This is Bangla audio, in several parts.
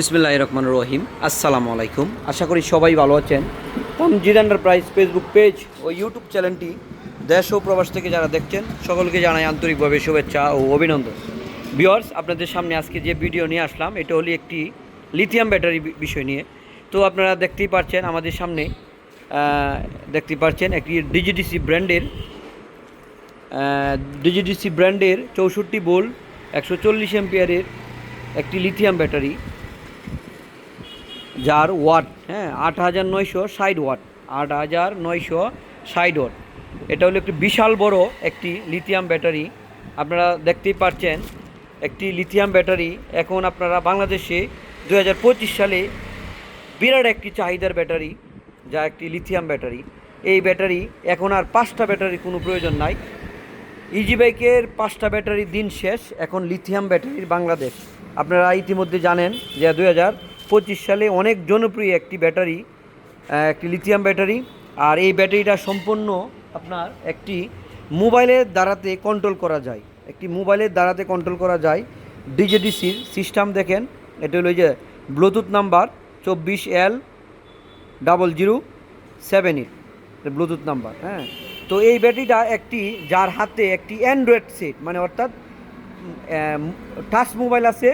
বিসমিল্লাহ রহমান রহিম। আসসালামু আলাইকুম। আশা করি সবাই ভালো আছেন। তামজিদ এন্টারপ্রাইজ ফেসবুক পেজ ও ইউটিউব চ্যানেলটি দেশ ও প্রবাস থেকে যারা দেখছেন সকলকে জানাই আন্তরিকভাবে শুভেচ্ছা ও অভিনন্দন। বিয়ার্স আপনাদের সামনে আজকে যে ভিডিও নিয়ে আসলাম এটা হলো একটি লিথিয়াম ব্যাটারি বিষয় নিয়ে। তো আপনারা দেখতেই পাচ্ছেন আমাদের সামনে আহ, দেখতেই পাচ্ছেন একটি ডিজিডিসি ব্র্যান্ডের ডিজিডিসি ব্র্যান্ডের চৌষট্টি বোল একশো চল্লিশ এম্পিয়ারের একটি লিথিয়াম ব্যাটারি যার ওয়াট হ্যাঁ আট হাজার নয়শো ষাট ওয়াট, আট হাজার নয়শো ষাট ওয়াট। এটা হলো একটি বিশাল বড় একটি লিথিয়াম ব্যাটারি। আপনারা দেখতেই পাচ্ছেন একটি লিথিয়াম ব্যাটারি এখন আপনারা বাংলাদেশে দু হাজার পঁচিশ সালে বিরাট একটি চাহিদার ব্যাটারি, যা একটি লিথিয়াম ব্যাটারি। এই ব্যাটারি এখন আর পাঁচটা ব্যাটারির কোনো প্রয়োজন নাই। ইজি বাইকের পাঁচটা ব্যাটারি দিন শেষ, এখন লিথিয়াম ব্যাটারির বাংলাদেশ। আপনারা ইতিমধ্যে জানেন যে দুই হাজার পঁচিশ সালে অনেক জনপ্রিয় একটি ব্যাটারি একটি লিথিয়াম ব্যাটারি। আর এই ব্যাটারিটা সম্পূর্ণ আপনার একটি মোবাইলের দ্বারাতে কন্ট্রোল করা যায়। একটি মোবাইলের দ্বারাতে কন্ট্রোল করা যায়। ডিজেডিসির সিস্টেম দেখেন, এটা হলো যে ব্লুটুথ নাম্বার চব্বিশ L double zero seven eight bluetooth number হ্যাঁ। তো এই ব্যাটারিটা একটি, যার হাতে একটি অ্যান্ড্রয়েড সেট মানে অর্থাৎ টাচ মোবাইল আছে।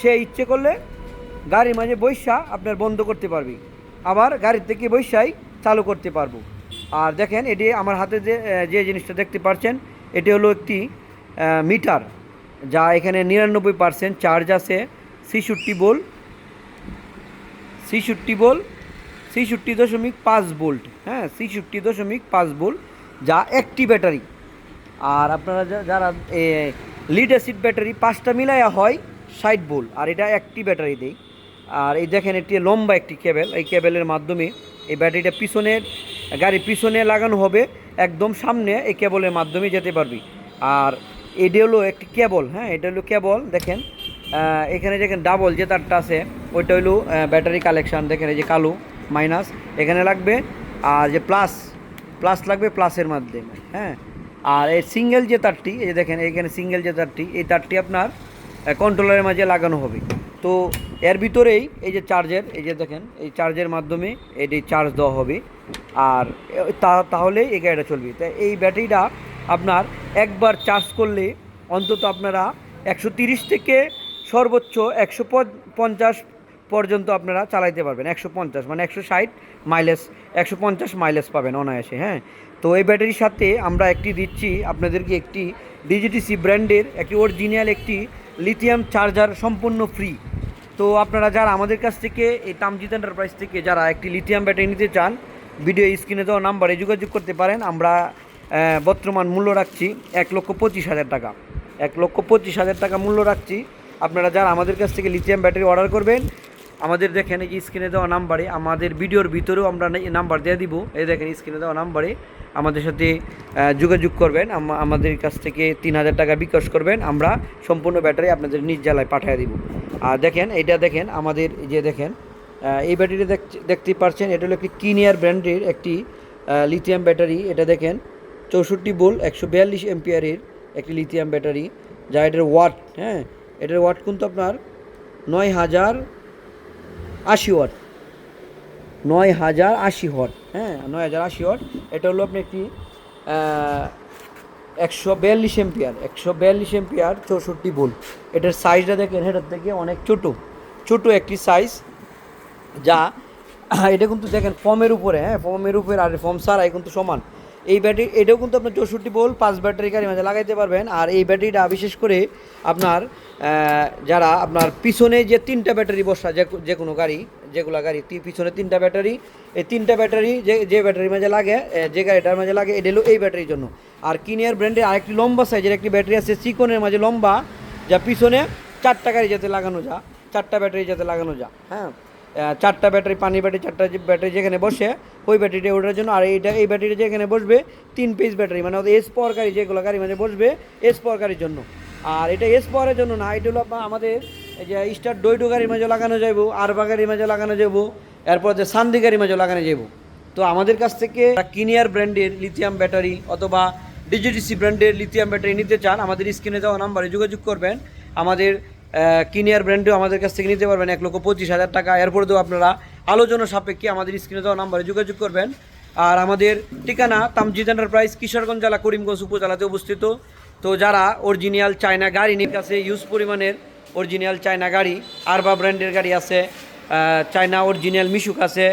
সে ইচ্ছে করলে গাড়ির মাঝে বৈশা আপনার বন্ধ করতে পারবি। আবার গাড়ির থেকে বৈশাই চালু করতে পারব। আর দেখেন, এটি আমার হাতে যে যে জিনিসটা দেখতে পাচ্ছেন এটি হলো একটি মিটার, যা এখানে নিরানব্বই পার্সেন্ট চার্জ আছে, ছিষট্টি বোল, ছিষট্টি বল, ছিষট্টি দশমিক পাঁচ বোল্ট হ্যাঁ ছিষট্টি দশমিক পাঁচ ভোল্ট যা একটি ব্যাটারি। আর আপনারা যারা লিড অ্যাসিড ব্যাটারি পাঁচটা মিলাইয়া হয়, ষাট ভোল্ট আর এটা একটি ব্যাটারি দেই। আর এই দেখেন একটি লম্বা একটি কেবেল। এই কেবেলের মাধ্যমে এই ব্যাটারিটা পিছনের গাড়ির পিছনে লাগানো হবে, একদম সামনে এই কেবলের মাধ্যমে যেতে পারবি। আর এটা হলো একটি কেবল হ্যাঁ এটা হলো কেবল, দেখেন। এখানে দেখেন ডাবল যে তারটা আছে, ওইটা হলো ব্যাটারি কালেকশান দেখেন এই যে কালো মাইনাস এখানে লাগবে। আর যে প্লাস প্লাস লাগবে প্লাসের মাধ্যমে হ্যাঁ। আর এই সিঙ্গেল যে তারটি, এই যে দেখেন, এখানে সিঙ্গেল যে তারটি, এই তারটি আপনার কন্ট্রোলারের মাঝে লাগানো হবে। তো এর ভিতরেই এই যে চার্জের এই যে দেখেন, এই চার্জের মাধ্যমে এটি চার্জ দেওয়া হবে। আর তা- তাহলে এই গাড়িটা চলবে। তাই এই ব্যাটারিটা আপনার একবার চার্জ করলে অন্তত আপনারা একশো তিরিশ থেকে সর্বোচ্চ একশো পঞ্চাশ পর্যন্ত আপনারা চালাইতে পারবেন। একশো পঞ্চাশ মানে একশো ষাট মাইলেজ একশো পঞ্চাশ মাইলেজ পাবেন অনায়াসে হ্যাঁ? তো এই ব্যাটারির সাথে আমরা একটি দিচ্ছি আপনাদেরকে একটি ডিজিটিসি ব্র্যান্ডের একটি অরিজিনাল একটি লিথিয়াম চার্জার সম্পূর্ণ ফ্রি তো আপনারা যারা আমাদের কাছ থেকে এই তামজিদ এন্টারপ্রাইজ থেকে যারা একটি লিথিয়াম ব্যাটারি নিতে চান ভিডিও স্ক্রিনে দেওয়া নাম্বারে যোগাযোগ করতে পারেন। আমরা বর্তমান মূল্য রাখছি এক লক্ষ পঁচিশ হাজার টাকা। এক লক্ষ পঁচিশ হাজার টাকা মূল্য রাখছি। আপনারা যারা আমাদের কাছ থেকে লিথিয়াম ব্যাটারি অর্ডার করবেন আমাদের দেখেন এই স্ক্রিনে দেওয়া নাম্বারে, আমাদের ভিডিওর ভিতরেও আমরা নাম্বার দিয়ে দিব। এই দেখেন স্ক্রিনে দেওয়া নাম্বারে আমাদের সাথে যোগাযোগ করবেন। আমাদের কাছ থেকে তিন হাজার টাকা বিকাশ করবেন। আমরা সম্পূর্ণ ব্যাটারি আপনাদের নিজ জেলায় পাঠিয়ে দিব। আর দেখেন, এটা দেখেন, আমাদের যে দেখেন এই ব্যাটারি দেখতে পারছেন, এটা হলো একটি কিনিয়ার ব্র্যান্ডের একটি লিথিয়াম ব্যাটারি এটা দেখেন, চৌষট্টি বোল একশো বিয়াল্লিশ এম্পিয়ারের একটি লিথিয়াম ব্যাটারি যা এটার ওয়াট হ্যাঁ? এটার ওয়াট কিন্তু আপনার নয় হাজার আশি ওয়াট। নয় হাজার আশি ওয়াট। হ্যাঁ নয় হাজার আশি ওয়াট। এটা হলো আপনি একটি একশো বিয়াল্লিশ এম্পিয়ার, একশো বিয়াল্লিশ এম্পিয়ার চৌষট্টি বোল এটার সাইজটা দেখেন, এটার থেকে অনেক ছোট। ছোট একটি সাইজ যা, এটা কিন্তু দেখেন ফর্মের উপরে হ্যাঁ ফর্মের উপরে আর ফর্ম ছাড়াই কিন্তু সমান। এই ব্যাটারি, এটাও কিন্তু আপনার চৌষট্টি বোল পাঁচ ব্যাটারি গাড়ি মাঝে লাগাইতে পারবেন। আর এই ব্যাটারিটা বিশেষ করে আপনার যারা আপনার পিছনে যে তিনটা ব্যাটারি বসা, যে যে কোনো গাড়ি, যেগুলো গাড়ি পিছনে তিনটা ব্যাটারি, এই তিনটা ব্যাটারি যে যে ব্যাটারির মাঝে লাগে যে গাড়িটার মাঝে লাগে, এটা হলো এই ব্যাটারির জন্য। আর কিনিয়ার ব্র্যান্ডের আরেকটি লম্বা সাইজের একটি ব্যাটারি আছে, চিকনের মাঝে লম্বা, যা পিছনে চারটা গাড়ি যাতে লাগানো যা চারটা ব্যাটারি যাতে লাগানো যা হ্যাঁ চারটা ব্যাটারি, পানি ব্যাটারি, চারটা ব্যাটারি যেখানে বসে, ওই ব্যাটারিটা ওঠার জন্য আর এইটা এই ব্যাটারিটা যেখানে বসবে, তিন পিস ব্যাটারি মানে এস পাওয়ার গাড়ি যেগুলো গাড়ি মানে বসবে এস পাওয়ার গাড়ির জন্য। আর এটা এস পাওয়ারের জন্য না, এটা হলো আমাদের যে স্টার ডইডো গাড়ির মাঝে লাগানো যাব আরবা গাড়ির মাঝে লাগানো যাব এরপর যে সান্দি গাড়ির মাঝে লাগানো যাব তো আমাদের কাছ থেকে কিনিয়ার ব্র্যান্ডের লিথিয়াম ব্যাটারি অথবা ডিজিটিসি ব্র্যান্ডের লিথিয়াম ব্যাটারি নিতে চান, আমাদের স্ক্রিনে দেওয়া নাম্বারে যোগাযোগ করবেন। আমাদের কিনিয়ার ব্র্যান্ডেও আমাদের কাছ থেকে নিতে পারবেন এক লক্ষ পঁচিশ হাজার টাকা। এরপরেও আপনারা আলোচনা সাপেক্ষে আমাদের স্ক্রিনে দেওয়া নাম্বারে যোগাযোগ করবেন। আর আমাদের ঠিকানা তামজিদ এন্টারপ্রাইজ কিশোরগঞ্জ জেলা, করিমগঞ্জ উপজেলাতে অবস্থিত। তো যারা অরিজিনাল চায়না গাড়ি নিয়ে কাছে ইউজ পরিমাণের অরিজিনাল চায়না গাড়ি আরবা ব্র্যান্ডের গাড়ি আছে চায়না অরিজিনাল মিশুক আছে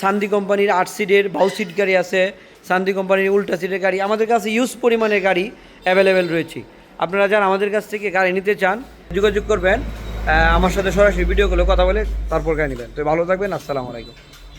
সান্দি কোম্পানির আট সিটের বাউ সিট গাড়ি আছে সান্দি কোম্পানির উল্টা সিটের গাড়ি। আমাদের কাছে ইউজ পরিমাণের গাড়ি অ্যাভেলেবেল রয়েছে। আপনারা যারা আমাদের কাছ থেকে গাড়ি নিতে চান যোগাযোগ করবেন আমার সাথে সরাসরি ভিডিও কথা বলে তারপর গায়ে নেবেন। তো ভালো থাকবেন, আসসালামু আলাইকুম।